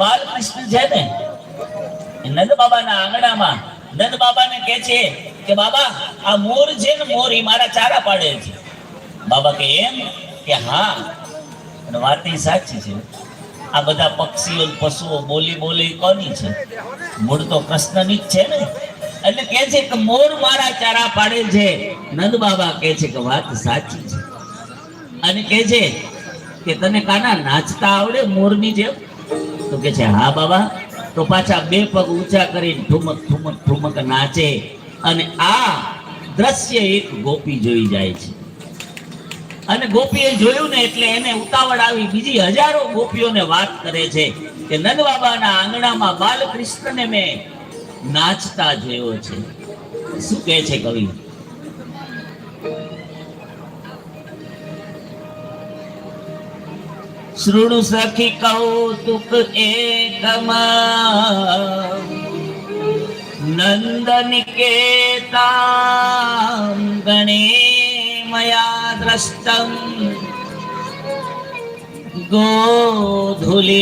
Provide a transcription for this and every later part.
બાલકૃષ્ણ છે ને નંદ બાબાના આંગણામાં નંદ બાબાને કહે છે કે, બાબા, આ મોર છે ને, મોર એ મારા ચારા પાડે છે. બાબા કે એમ? કે, હા. અને વાત એ સાચી છે. આ બધા પક્ષીઓ પશુઓ બોલી બોલી કોની છે? મૂળ તો કૃષ્ણની જ છે ને. એટલે કે છે કે, મોર મારા ચારા પાડે છે. નંદ બાબા કહે છે કે, વાત સાચી છે. અને કહે છે કે, તને કાના નાચતા આવડે મોરની જેમ? તો કે છે, હા, બાબા. તો પાછા બે પગ ઊંચા કરી ઠુમક ઠુમક ઠુમક નાચે અને આ દ્રશ્ય એક ગોપી જોઈ જાય છે. અને ગોપીએ જોયું ને એટલે એને ઉતાવળ આવી. બીજી હજારો ગોપીઓને વાત કરે છે કે, નંદ બાબાના આંગણામાં બાલકૃષ્ણને મેં નાચતા જોયો છે. શું કહે છે કવિ? શૃણુ સખી કૌતુક એકમાં નંદનિકેતાં ગણે મયા દ્રષ્ટમ ગોધુલી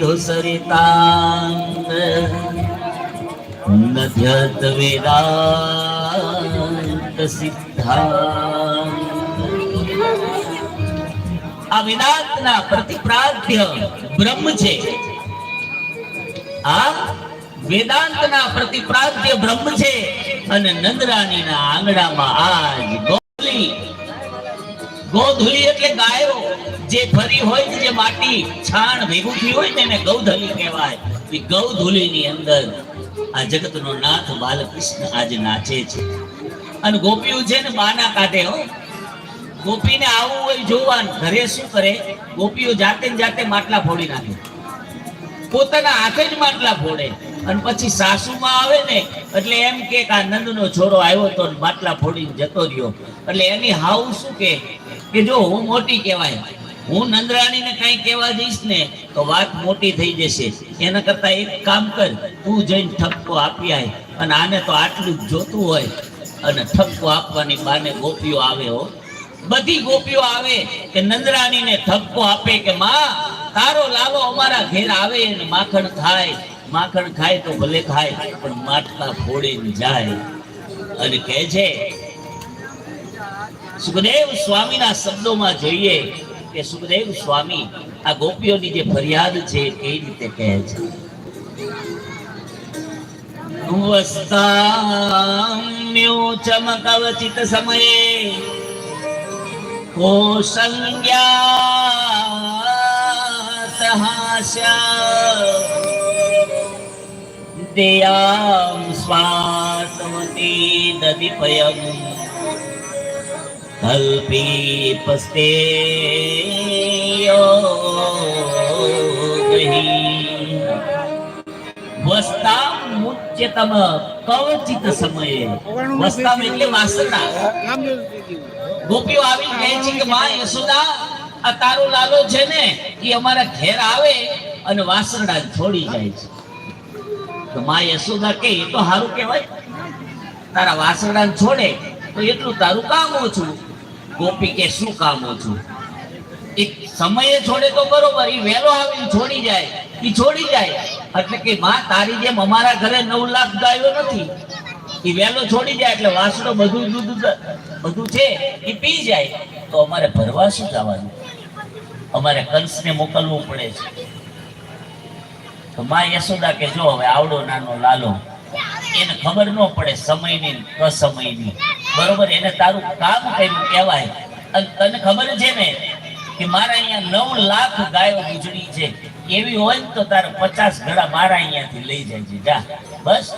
ધુસરિતાંગ નદ્યત વેદાંત સિદ્ધાંત આ પ્રતિપ્રાધ્ય બ્રહ્મ છે. આ વેદાંતના પ્રતિપ્રાધ્ય બ્રહ્મ છે અને નંદરાણીના આંગણામાં આજ ગોધલી. ગોધુલી એટલે ગાયો જે ફરી હોય જે માટી છાણ ભેગું થયું હોય તેને ગૌધલી કહેવાય. એ ગૌધુલીની અંદર આ જગતનો નાથ બાલકૃષ્ણ આજે નાચે છે. અને ગોપીઓ છે ને બાના કાઢે હો ગોપીને આવું હોય જોવાનું. ઘરે શું કરે? ગોપીઓ જાતે જાતે માટલા ફોડી નાખે. પોતાના હાથે જ માટલા ફોડે. અને પછી સાસુમાં આવે ને, એટલે એમ કે આ નંદનો છોરો આવ્યો તો માટલા ફોડીને જતો રહ્યો. એટલે એની હાવ શું કે? કે જો હું મોટી કહેવાય, હું નંદરાણીને કઈ કહેવા જઈશ ને, તો વાત મોટી થઈ જશે. એના કરતા એક કામ કર, તું જઈને ઠપકો આપી આય. અને આને તો આટલું જ જોતું હોય. અને ઠપકો આપવાની બાને ગોપીઓ આવે હો. બધી ગોપીઓ આવે કે નંદરાણીને ધક્કો આપે કે માં, તારો લાલો અમારા ઘેર આવે અને માખણ ખાય. માખણ ખાય તો ભલે ખાય, પણ માટલા ફોડીને જાય. અને કહે છે, સુખદેવ સ્વામીના શબ્દોમાં જોઈએ કે સુખદેવ સ્વામી, આ ગોપીઓની જે ફરિયાદ છે એ રીતે કહે છે. વસ્તામ્યોચમકવચિત સમયે કોસંગ્યાસહાસ્ય દેયાં સ્વાસમતી દદીપયમ કલ્પીપસ્તે વસ્તા મુચ્યતમ કવચિત સમયે. વસ્તામ એટલે વાસના. ગોપીઓ આવી કહે છે કે, માં, યશોદા, આ તારો લાલો છે ને, એ અમારા ઘેર આવે અને વાસરડા છોડી જાય છે. તો માં યશોદા કે એ તો સારું કહેવાય. તારા વાસરડા છોડે તો એટલું તારું કામ ઓછું. ગોપી કે શું કામ ઓછું? એક સમયે છોડે તો બરોબર એ વહેલો આવીને છોડી જાય એ છોડી જાય. એટલે કે માં, તારી જેમ અમારા ઘરે નવ લાખ ગાયો નથી. એ વહેલો છોડી જાય એટલે વાસડો બધું દૂધ બધું છે, એ પી જાય. તો અમારે ભરવા શું જવાનું? અમારે કંસને મોકલવું પડે છે. માં યશોદા કે, જો હવે આવડો નાનો લાલો. એને ખબર ન પડે સમયની, અસમયની. બરોબર, એને તારું કામ કર્યું કહેવાય. અને તને ખબર છે ને કે મારા અહીંયા નવ લાખ ગાયો ગુજરી છે. એવી હોય તો તારે પચાસ ઘડા મારા અહીંયાથી લઈ જાય જા. બસ.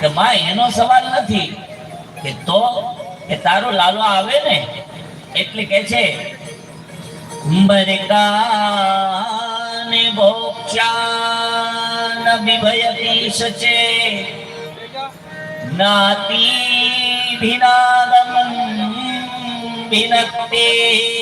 કે માં, એનો સવાલ નથી. કે તો, કે તારો લાલો આવે ને, એટલે કે છે બરકાને ભોક્ષાન વિભયતી સચે નાતિ ભિનક્તે